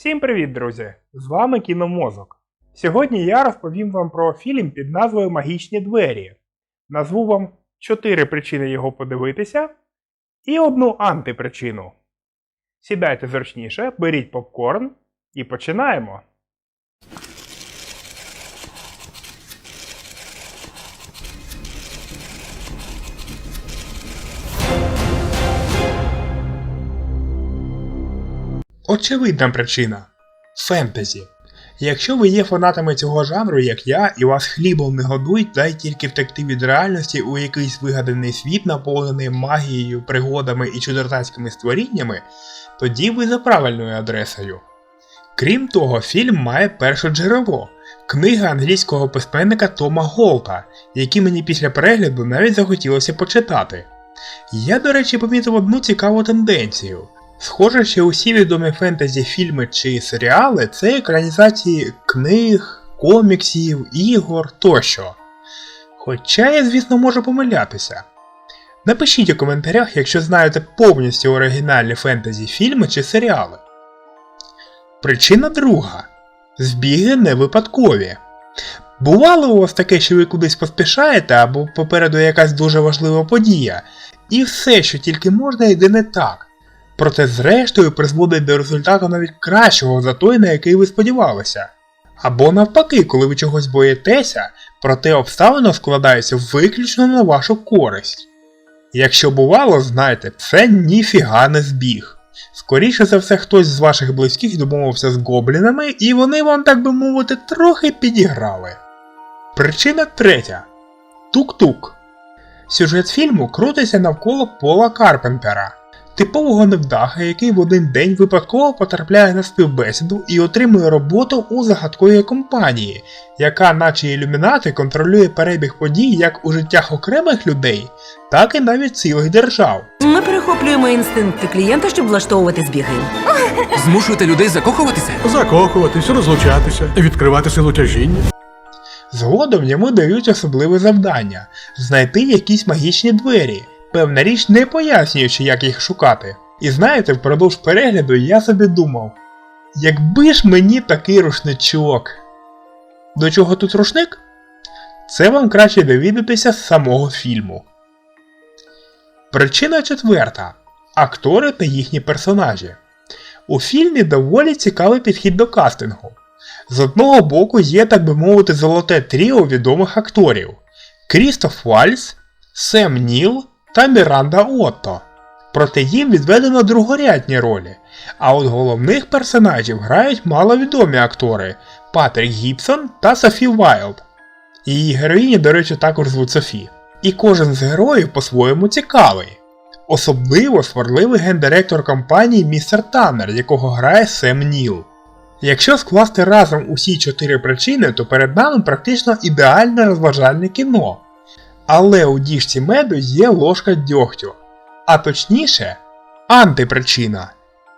Всім привіт, друзі! З вами Кіномозок. Сьогодні я розповім вам про фільм під назвою Магічні двері. Назву вам 4 причини його подивитися і одну антипричину. Сідайте зручніше, беріть попкорн і починаємо. Очевидна причина фентезі. Якщо ви є фанатами цього жанру, як я, і вас хлібом не годують, дай тільки втекти від реальності у якийсь вигаданий світ, наповнений магією, пригодами і чудотацькими створіннями, тоді ви за правильною адресою. Крім того, фільм має перше джерело книга англійського письменника Тома Голта, які мені після перегляду навіть захотілося почитати. Я, до речі, помітив одну цікаву тенденцію. Схоже, що усі відомі фентезі фільми чи серіали це екранізації книг, коміксів, ігор тощо. Хоча я, звісно, можу помилятися. Напишіть у коментарях, якщо знаєте повністю оригінальні фентезі фільми чи серіали. Причина друга. Збіги не випадкові. Бувало у вас таке, що ви кудись поспішаєте або попереду якась дуже важлива подія, і все, що тільки можна, йде не так. Проте зрештою призводить до результату навіть кращого за той, на який ви сподівалися. Або навпаки, коли ви чогось боїтеся, проте обставина складається виключно на вашу користь. Якщо бувало, знайте, це ніфіга не збіг. Скоріше за все, хтось з ваших близьких домовився з гоблінами, і вони вам, так би мовити, трохи підіграли. Причина третя. Тук-тук. Сюжет фільму крутиться навколо Пола Карпентера, типового невдаха, який в один день випадково потрапляє на співбесіду і отримує роботу у загадковій компанії, яка, наче ілюмінати, контролює перебіг подій як у життях окремих людей, так і навіть цілих держав. Ми перехоплюємо інстинкти клієнта, щоб влаштовувати збіги. Змушуєте людей закохуватися? Закохуватись, розлучатися, відкривати силу тяжіння. Згодом йому дають особливе завдання знайти якісь магічні двері, певна річ не пояснюючи, як їх шукати. І знаєте, впродовж перегляду я собі думав, якби ж мені такий рушничок. До чого тут рушник? Це вам краще довідатися з самого фільму. Причина четверта. Актори та їхні персонажі. У фільмі доволі цікавий підхід до кастингу. З одного боку є, так би мовити, золоте тріо відомих акторів Крістоф Вальс, Сем Ніл та Міранда Отто. Проте їм відведено другорядні ролі, а от головних персонажів грають маловідомі актори Патрік Гібсон та Софі Вайлд. Її героїні, до речі, також звуть Софі. І кожен з героїв по-своєму цікавий. Особливо сварливий гендиректор компанії Містер Таннер, якого грає Сем Ніл. Якщо скласти разом усі чотири причини, то перед нами практично ідеальне розважальне кіно. Але у діжці меду є ложка дьогтю. А точніше, антипричина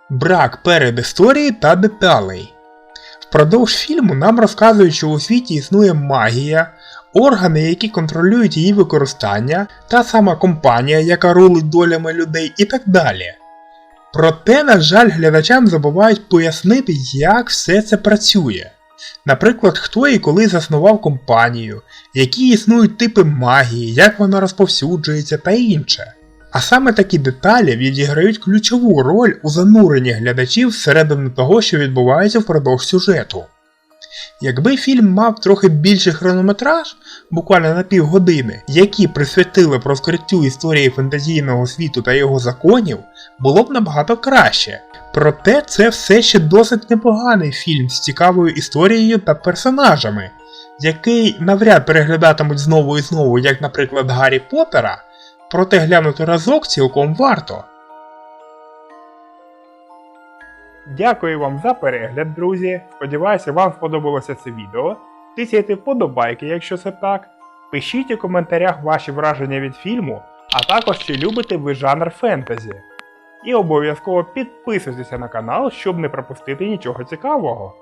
брак передісторії та деталей. Впродовж фільму нам розказують, що у світі існує магія, органи, які контролюють її використання, та сама компанія, яка рулить долями людей і так далі. Проте, на жаль, глядачам забувають пояснити, як все це працює. Наприклад, хто і коли заснував компанію, які існують типи магії, як вона розповсюджується та інше. А саме такі деталі відіграють ключову роль у зануренні глядачів всередину того, що відбувається впродовж сюжету. Якби фільм мав трохи більший хронометраж, буквально на півгодини, які присвятили розкриттю історії фантазійного світу та його законів, було б набагато краще. Проте це все ще досить непоганий фільм з цікавою історією та персонажами, який навряд переглядатимуть знову і знову, як, наприклад, Гаррі Поттера, проте глянути разок цілком варто. Дякую вам за перегляд, друзі. Сподіваюся, вам сподобалося це відео. Тисяйте вподобайки, якщо це так. Пишіть у коментарях ваші враження від фільму, а також чи любите ви жанр фентезі. І обов'язково підписуйтеся на канал, щоб не пропустити нічого цікавого.